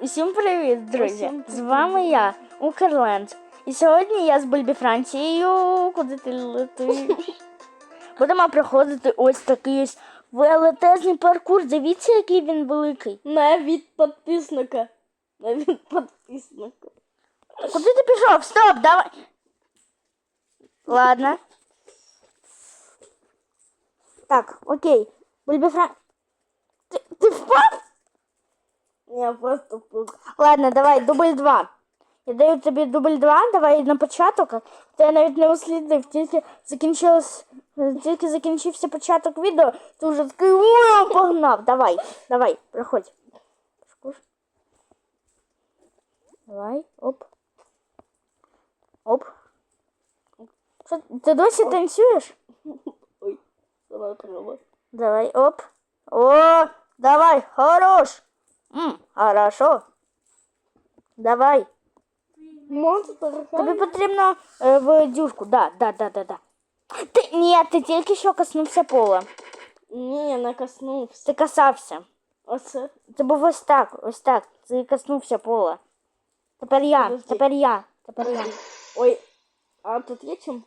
Усім привіт, друзі! Усім З вами я, Укрленд. І сьогодні я з Бульбі Францією. Куди ти летиш? Будемо проходити ось такий ось велетезний паркур. Дивіться, який він великий. Не від підписника. Не від підписника. Куди ти пішов? Стоп, давай. Ладно. Так, окей. Бульбі Фран... Ти, ти впав? Я просто. Ладно, давай, дубль два. Я даю тобі дубль два, давай на початок. Я навіть не услідив, тільки закінчилось, тільки закінчився початок відео, ти вже такий погнав. Давай, давай, проходь. Давай, оп. Оп. Що, ти досі танцюєш? Ой, давай треба. Давай, оп. О, давай, хорош. М, хорошо. Давай. Монстр. Тобі потрібно е, в дюшку. Да, да, да, да, да. Ти, ні, ти тільки що коснувся пола. Ні, не коснувся. Ти касався. Оце. Це був ось так, ось так. Ти коснувся пола. Тепер я, Подожди. тепер я, тепер я. Ой, а тут є чим?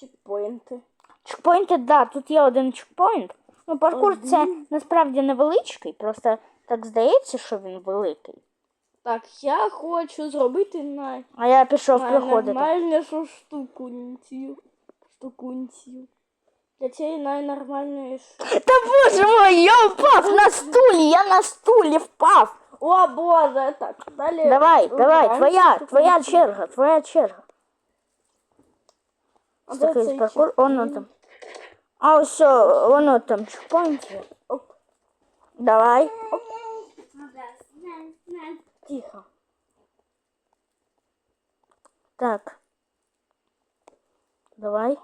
Чекпоінти. Чекпоінти, да, тут є один чекпоінт. Ну, паркур це насправді невеличкий, просто так здається, що він великий. Так, я хочу зробити на А я пішов проходити. найнормальнішу штукунцію. Штукунцію. Для цієї найнормальнішої. Та боже мой, я впав на стулі, я на стулі впав. О, боже, так. Далі. Давай, давай, твоя, твоя черга, твоя черга. Ось такий паркур, воно там. А ось о, воно там чекпоінт є. Оп. Давай. Тихо. Так. Давай.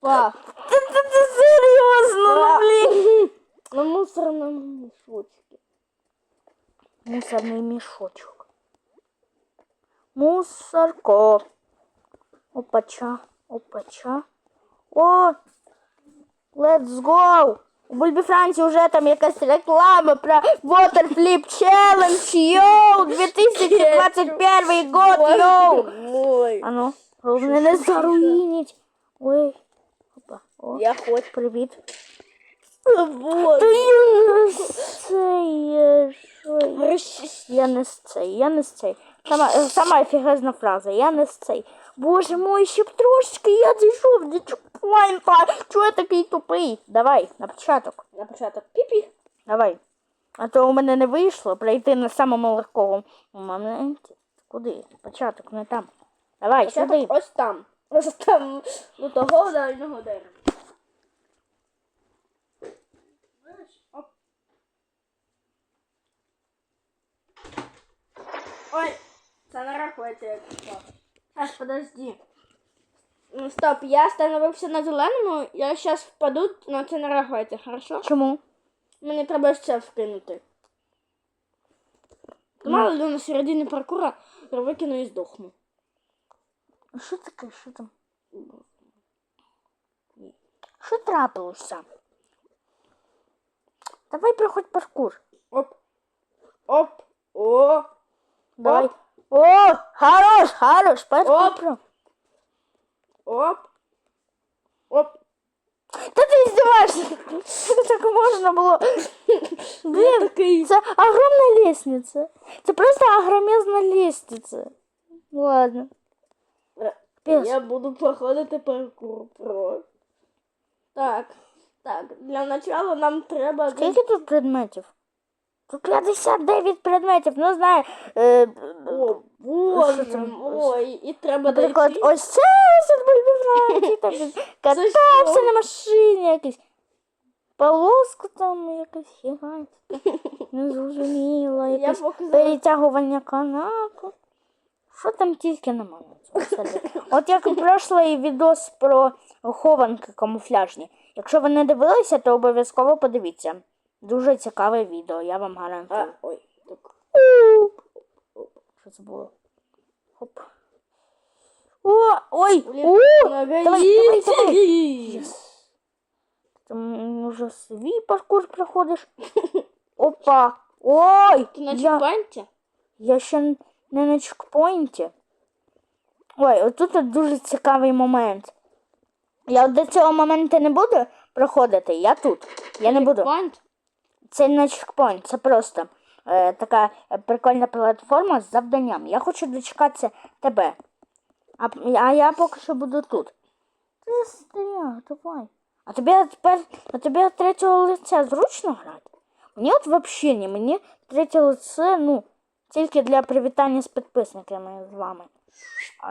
Па. Ти, ти, ти серйозно, ну, блін. На мусорному мішочку. Мусорний мішочок. Мусорко. Опача, опача. О! Let's go! У Бульбі Франції вже там якась реклама про Water Flip Challenge, йоу! 2021 год, йоу! А ну, головне не заруїніть. Ой. Опа. О, Я хочу. привіт. Боже. Та я не з цей, я що? Розчись- Я не з цей, я не з цей. Сама, сама ефігезна фраза, я не з цей. Боже мой, ще б трошечки я дійшов до чекпоінта. Чого я такий тупий? Давай, на початок. На початок піпі. Давай. А то у мене не вийшло пройти на самому легкому моменті. Куди? Початок, не там. Давай, сюди. Ось там. Ось там до того дальнього дерева. Ой, це не рахується як Аж подожди. Ну, стоп, я становився на зеленому, я зараз впаду, але це не рахується, хорошо? Чому? Мені треба ще вкинути. Мало ли на середині паркура я викину і здохну. Що таке? Що там? Що трапилося? Давай проходь паркур. Оп. Оп. О. Давай. Оп. О, хорош, хорош, паркур. Оп. про- Оп. Оп. Та ти здіваєшся. Так можна було. Блін, такий. це огромна лестниця. Це просто огромезна лестниця. Ладно. Пес. Я буду проходити паркур про. Так. Так, для начала нам треба. Скільки тут предметів? Тут 59 предметів, ну знаю. Е, О, боже. Ой, і треба Наприклад, дойти. ось це ось від Бульбі Франції, там катався на машині якийсь. Полоску там якась гігантська. Незрозуміло, якесь перетягування канату. Що там тільки немає. От як прошлий відос про хованки камуфляжні. Якщо ви не дивилися, то обов'язково подивіться. Дуже цікаве відео, я вам А, ой, так. Що це було? Хоп. О, ой! О! Давай, давай, давай. Свій паркур проходиш. Опа! Ой! Ти на чекпоінті? Я ще не на чекпоінті. Ой, отут дуже цікавий момент. Я до цього моменту не буду проходити, я тут. Я не буду. Point? Це не чекпоінт, це просто е, така прикольна платформа з завданням. Я хочу дочекатися тебе. А, а я поки що буду тут. Ти стріляй, давай. А тобі тепер, а тобі от третього лиця зручно грати? Мені от взагалі ні, мені третє лице, ну, тільки для привітання з підписниками з вами.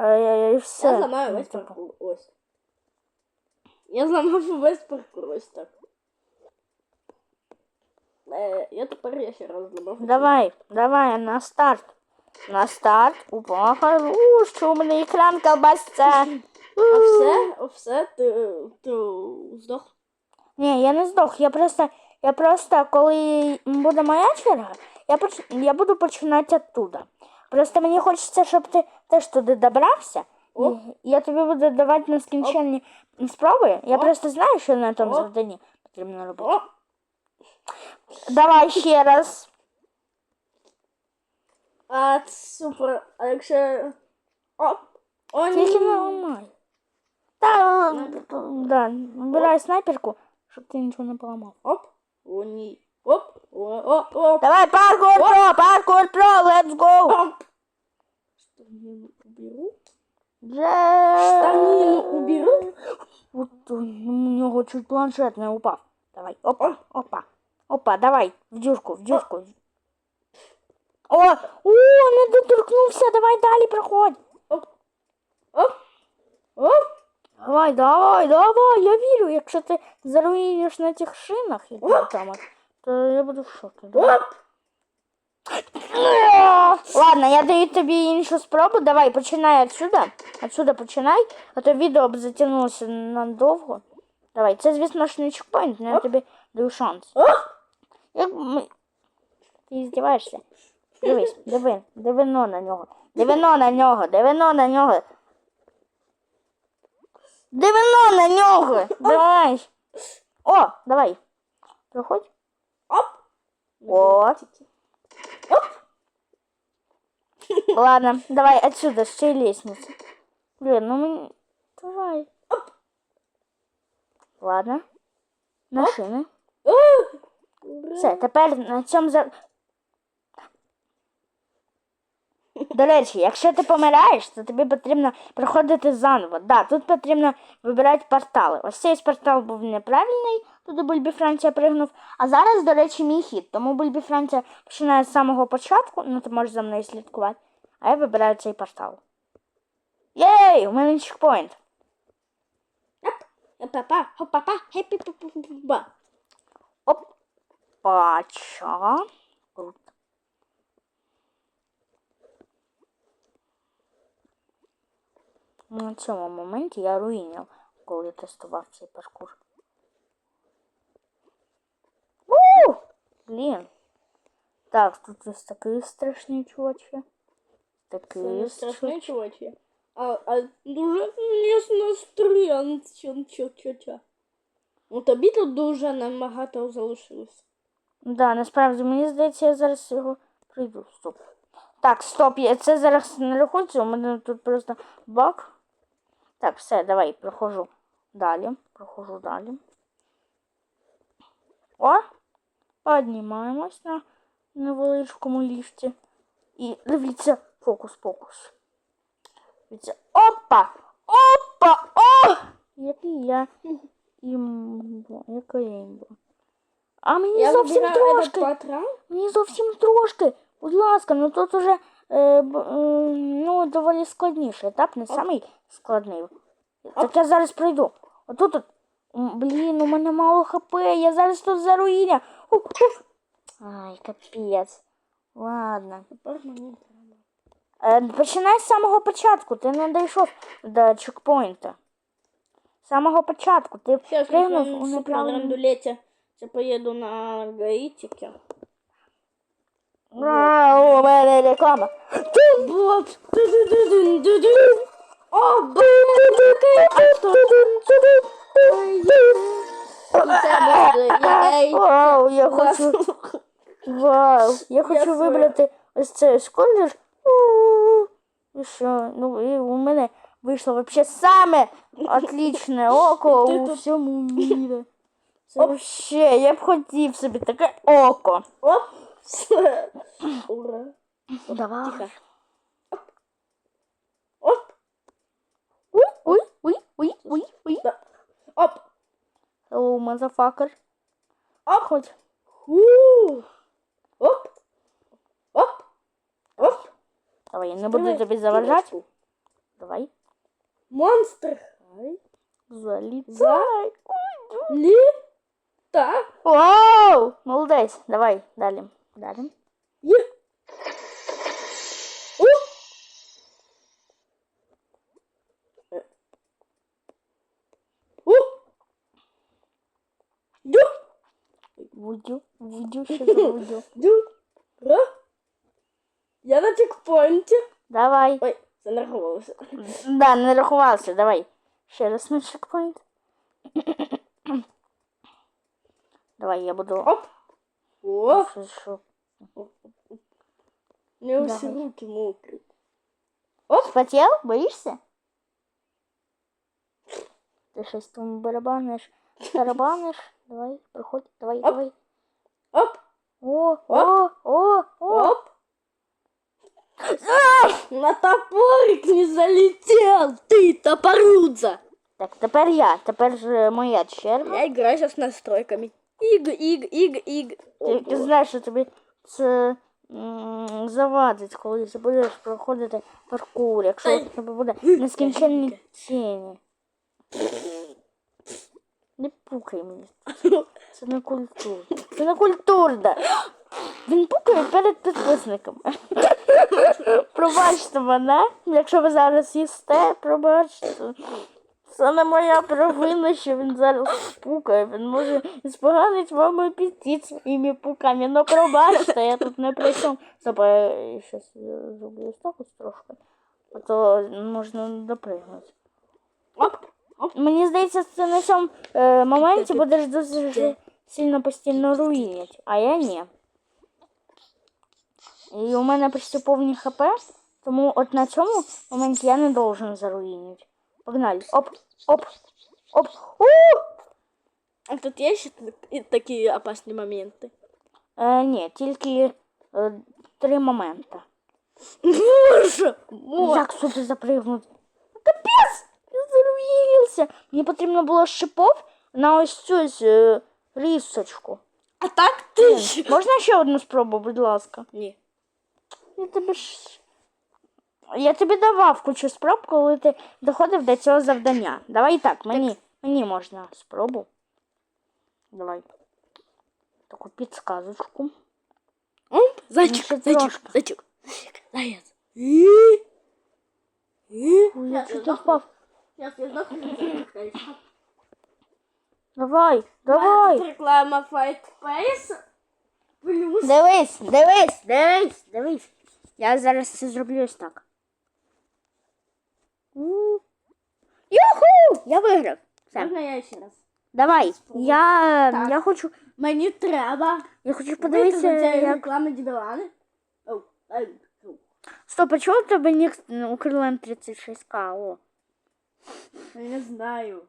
Е, і все. Я зламаю весь типу. паркур. Ось. Я зламав весь паркур ось так. Е, я тепер я ще раз зламав. Давай, давай, на старт. На старт. Опа, хорош, що у мене екран колбасця. А все, а все, ти, ти здох. Ні, я не здох. Я просто, я просто, коли буде моя черга, я, поч... я буду починати оттуда. Просто мені хочеться, щоб ти теж туди добрався. Оп. Я тобі буду давати нескінченні спроби. Я Оп. просто знаю, що на тому Оп. завданні потрібно робити. О, Давай ще раз. а супер. А якщо... О, о, ні. Тільки не ламай. Та, да, вибирай снайперку, щоб ти нічого не поламав. Оп, о, ні. Оп, о, о, о, Давай, паркур про, паркур про, let's go! оп. Штанину уберу. Штанину уберу. От у нього чуть планшет не упав. Давай, опа, опа, опа, давай, в дюрку, в дюрку. О, о, не доторкнувся, давай далі проходь. Оп, оп, оп. Давай, давай, давай, я вірю, якщо ти заруїниш на тих шинах, там, то я буду в шокі. Давай. Ладно, я даю тобі іншу спробу. Давай, починай отсюда. Отсюда починай, а то відео б затягнулося надовго. Давай, це, звісно ж, не чекпоінт, але я тобі даю шанс. Оп. Ми... Ти здіваєшся? Дивись, диви, дивино на нього. Дивино на нього, дивино на нього. Дивино на нього! Давай. О, давай. Проходь. Оп. О. Оп. Ладно, давай отсюда, с чьей лестницы. Блин, ну мы... Давай. Оп. Ладно. На шини. Все, тепер на цьому за... До речі, якщо ти помираєш, то тобі потрібно проходити заново. Да, тут потрібно вибирати портали. Ось цей портал був неправильний, туди Бульбі Франція пригнув. А зараз, до речі, мій хід. Тому Бульбі Франція починає з самого початку, ну ти можеш за мною слідкувати. А я вибираю цей портал. Єй! У мене чекпоінт. Папа, хопа-па, хеппі папа. Оп. Пача. Круто. На цьому моменті я руїнив, коли тестував цей паркур. У! Блін. Так, тут ось. Це Такий не страшний. страшний чувачі. А, а дуже місно стрілян. Чо-чо-чо. Ну тобі тут дуже набагато залишилось. Да, насправді мені здається, я зараз його прийду. Стоп. Так, стоп, я це зараз не рахується, у мене тут просто баг. Так, все, давай, проходжу далі. Проходжу далі. О! Піднімаємось на невеличкому ліфті. І дивіться, фокус-покус. Дивіться. Опа! Опа! О! Який я імба. Яка я імба. А мені Я зовсім трошки. этот. Мені зовсім трошки. Будь ласка, ну тут уже е, е, ну, доволі складніший етап, не самий складний. Так я зараз пройду. Отут, от, блін, у мене мало хп, я зараз тут за руїня. Ай, капець. Ладно. Е, починай з самого початку, ти не дійшов до чекпоінта. З самого початку ти пригнув у на рандулете. Я поеду на гаитике. А, у мене реклама. Вот. О, Це буде. Я, Вау, я хочу. Вау! Я хочу вибрати ось цей колір. І що? Ну, і у мене вийшло вообще саме отличне око у всьому мірі. Це вообще, я б хотів собі таке око. Оп. Все. Ура. Давай. Тихо. Оп. Уй, уй, уй, уй, уй, уй. Да. Оп. Hello, motherfucker. Оп. Хоть. Ху. Оп. Оп. Оп. Давай, я не буду тобі заважати. Кілочку. Давай. Монстр. Хай. Залітай. Лі. Так. Вау! Молодець. Давай, далі. Далі. Є. У. Е. У. Дю. Вудю, вудю, що за вудю. Дю. Ра. Я на чекпоінті. Давай. Ой, занервувався. Да, не рахувався, давай. Ще раз на чекпоінт. Давай, я буду. Оп. О, Що, що? не усі Давай. руки мокрі. Спотел? Боїшся? Ти щось там барабаниш, тарабаниш. Давай, проходь, давай, давай. Оп. О, о, о, о. Оп. На топорик не залетел, ты топорудза. Так, тепер я, тепер ж моя черга. Я играю сейчас настройками. Иг, иг, иг, иг. Ти, ти знаєш, що тобі це м, завадить, коли ти будеш проходити паркур, якщо у тебе буде нескінченні тіні. Не пукай мені. Це не культурно. Це не культурно. Він пукає перед підписниками. Пробачте мене, якщо ви зараз їсте, пробачте. Це не моя провина, що він зараз пукає. Він може споганить вам апетит своїми пуками. Ну пробачте, я тут не при чому. Стоп, я щас зроблю так трошки. А то можна допригнути. Оп. Оп. Мені здається, це на цьому е, моменті будеш дуже сильно постійно руїнять, а я ні. І у мене почти повні хп, тому от на цьому моменті я не должен заруїнити. Погнали. Оп, оп, оп. У! А тут есть еще т- такие опасные моменты? Е, ні, тільки е, три моменти. Боже! Як сюди запригнути? Капець! Я заруїнився. Мені потрібно було з шипов на ось цю ось, е, рісочку. А так ты... Можна ще одну спробу, будь ласка? Не. Я тобі ж. Я тобі давав кучу спроб, коли ти доходив до цього завдання. Давай так, мені, мені можна спробу. Давай. Таку підсказочку. Оп, зайчик, зайчик, зайчик, зайчик, заяц. Ой, я чуть впав. Давай, давай. Реклама Fight Pace. Плюс. Дивись, дивись, дивись, дивись. Я зараз це зроблю ось так. У. Юху! Я виграв. Все. Можна я ще раз? Давай. Я, Так. я хочу. Мені треба. Я хочу подивитися, Викинути як. рекламу дебілани. Оу, ай, оу. Стоп, а чого у тебе нік у Крилем 36к? О. Не знаю.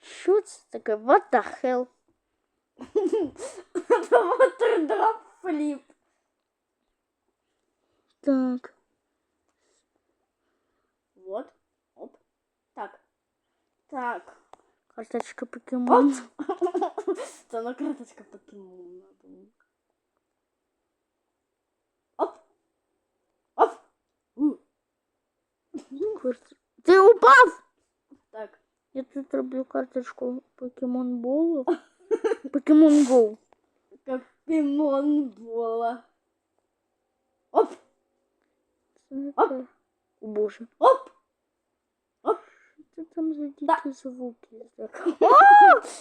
Що це таке? What the hell? Water фліп. Так. Так. Карточка покемон. Це на карточка покемона. Оп. Оп. Ти упав! Так. Я тут роблю карточку Покемон Болу. Покемон Go. Покемон була. Оп. Оп. боже. Оп. Що там за Да. дикі звуки? О!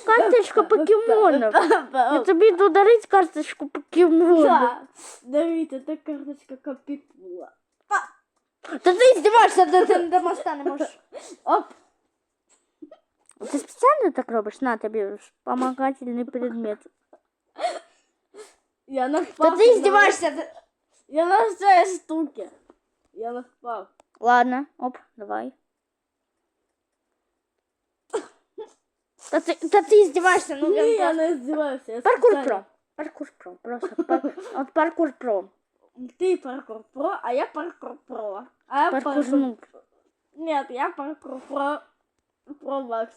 Карточка покемонов! Я тобі додарить карточку покемонов. Так. Дивіться, це карточка капітула. Та ти здіваєшся, ти, ти до моста не можеш. Оп. Ти спеціально так робиш? На тобі вспомагательний предмет. Я на Та ти здіваєшся. ти- Я на цій штуки. Я на впав. Ладно, оп, давай. Та ти, та ти здіваєшся, ну Ні, я не здіваюся. Я Паркур спеціально. про. Паркур про. Просто пар... от паркур про. Ти паркур про, а я паркур про. А я Паркур паркур... нуб. Нет, я паркур про... Про Макс.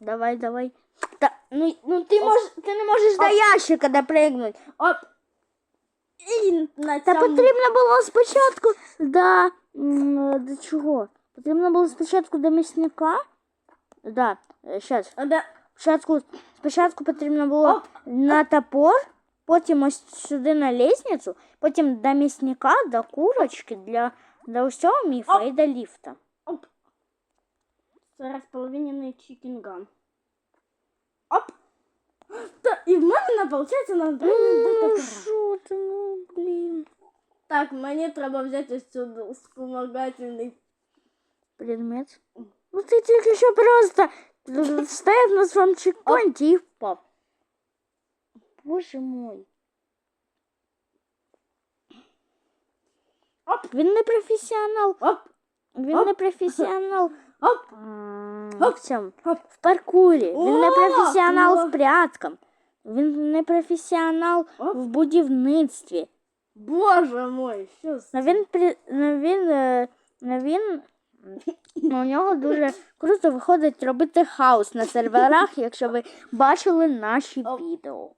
Давай, давай. Та, ну, ну ти, мож, ти не можеш до ящика допригнути. Оп. І на Та цьому... потрібно було спочатку до... м, До чого? Потрібно було спочатку до м'ясника. Да, зараз. А де... Спочатку, спочатку потрібно було Оп. на топор, потім ось сюди на лестницю, потім до м'ясника, до курочки, для, для усього міфа Оп. і до ліфта. Оп. Це розполовинений чікінган. Оп. Та, і в мене, виходить, на три Ну топора. що ти, ну блін. Так, мені треба взяти ось цю спомагательний. Предмет. Ну ти тільки що просто стояв на своєму чекпоінті і впав. Боже мой. Оп. Він не професіонал. Оп. Він Оп. не професіонал. Оп. Оп. В цьому. В паркурі. Він не професіонал в пряткам. Він не професіонал Оп. в будівництві. Боже мой, що з... Но він при но він, е, но він ну, у нього дуже круто виходить робити хаос на серверах, якщо ви бачили наші відео.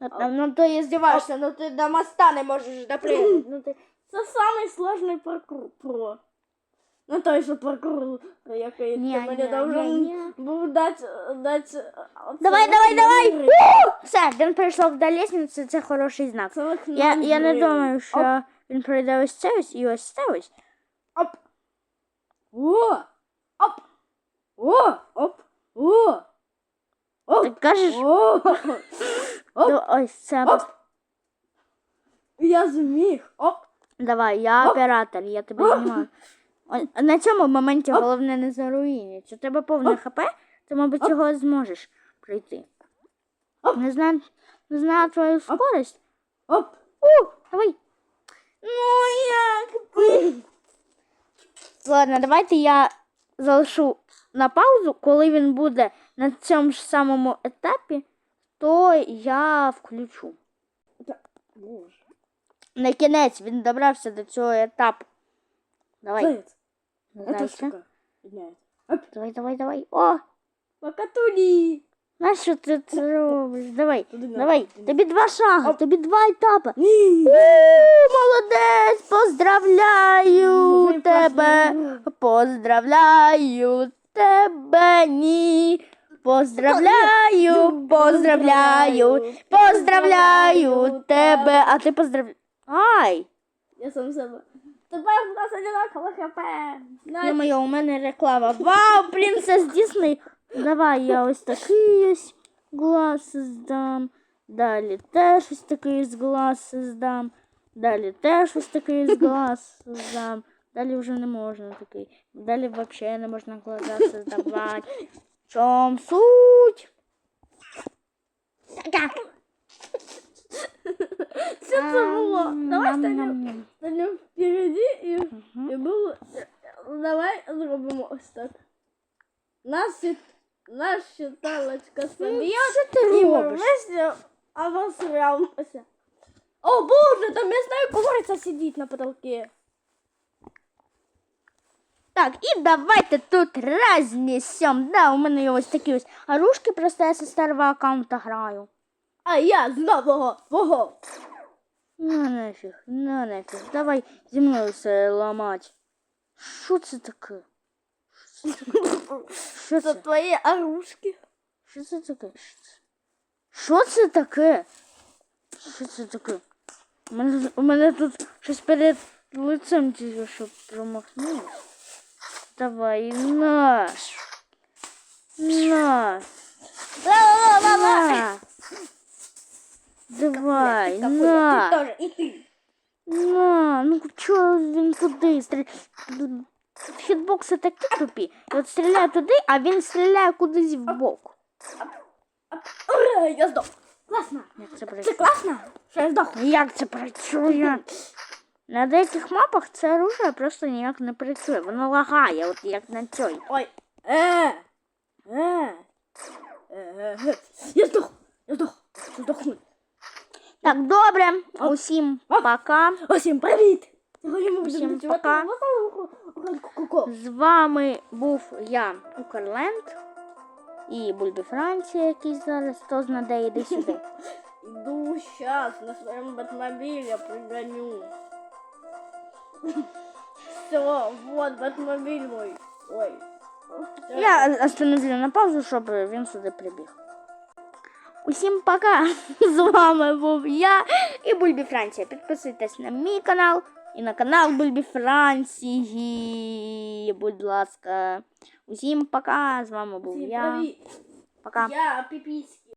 Ну, ну то і здіваєшся, ну ти до моста не можеш. Ну, ти... Це самий сложний паркур про. Ну той, що паркур, який ти мені ні, должен був дати, дати Давай, давай, давай! Все, він прийшов до лісниці, це хороший знак. Я, я не думаю, що він пройде ось це ось і ось це ось. Оп. О! Оп! О! Оп! О! Оп! Ти кажеш, О! Оп! ну, ось це. Оп! Я зміг! Оп! Давай, я оператор, я тебе знімаю. О, На цьому моменті головне не заруїнять. У тебе повне хп, ти, мабуть, його зможеш пройти. Не знаю, не знаю твою скорость. Оп! У, давай. Ну як би. Ладно, давайте я залишу на паузу, коли він буде на цьому ж самому етапі, то я включу. Боже. На кінець він добрався до цього етапу. Давай. Давай, давай, давай. О, Покатули! На що ти це робиш? Давай, давай. Тобі два шага, тобі два етапи. Молодець, поздравляю тебе. пошли. Поздравляю тебе, ні. Поздравляю, поздравляю, поздравляю тебе. А ти поздравляю. Ай! Я сам себе. Тепер в нас одинаково хп. Ё-моё, у мене реклама. Вау, принцес Дисней. Давай я ось такий ось глаз здам. Далі теж ось такий ось глаз здам. Далі теж ось такий ось глаз здам. Далі вже не можна такий. Далі взагалі не можна глаза создавати. В чому суть? Така. Що це було? Давай станемо Ням-ням-ням. станемо впереді і, Мгм. і було. Давай зробимо ось так. Нас, нас считалочка собі. Що ти І ми робиш? О боже, там місна куриця сидить на потолке. Так, і давайте тут разнесем. Да, у мене ось такі ось оружки, просто я зі старого аккаунта граю. А я з нового твого. Ну нафіг, ну нафіг. Давай зі мною все ламать. Що це таке? Що це таке? Що Це це? твої оружки. Що це таке? Що це таке? Що це таке? У мене, у мене тут щось перед лицем тільки що промахнулось. Давай, на. На. На. Давай, Ти на. теж, і ти. На, ну чого він туди стріляє? Хітбокси такі тупі. І от стріляє туди, а він стріляє кудись в бок. Ура, я здох. Класно. Як це Це працює? класно, що я здохну. Як це працює? На деяких мапах це оружие просто ніяк не працює. Воно лагає, от як на цій. Ой. Е. Е. Е. е. Я здох. Я здох. Здохну. Так, добре. Усім пока. Усім привіт. Сьогодні ми будемо пока. працювати ку-ку. З вами був я, Укрленд. І Бульбі Франція, який зараз хто знаде, іди сюди. Иду сейчас на своем Батмобиле пригоню. Все, вот Батмобиль мой. Ой. Я остановлю на паузу, щоб він сюди прибіг. Усім пока! З вами був я і Бульбі Франція. Підписуйтесь на мій канал і на канал Бульбі Франції. Будь ласка. Усім пока! З вами був я. Пока. Я пиписьки.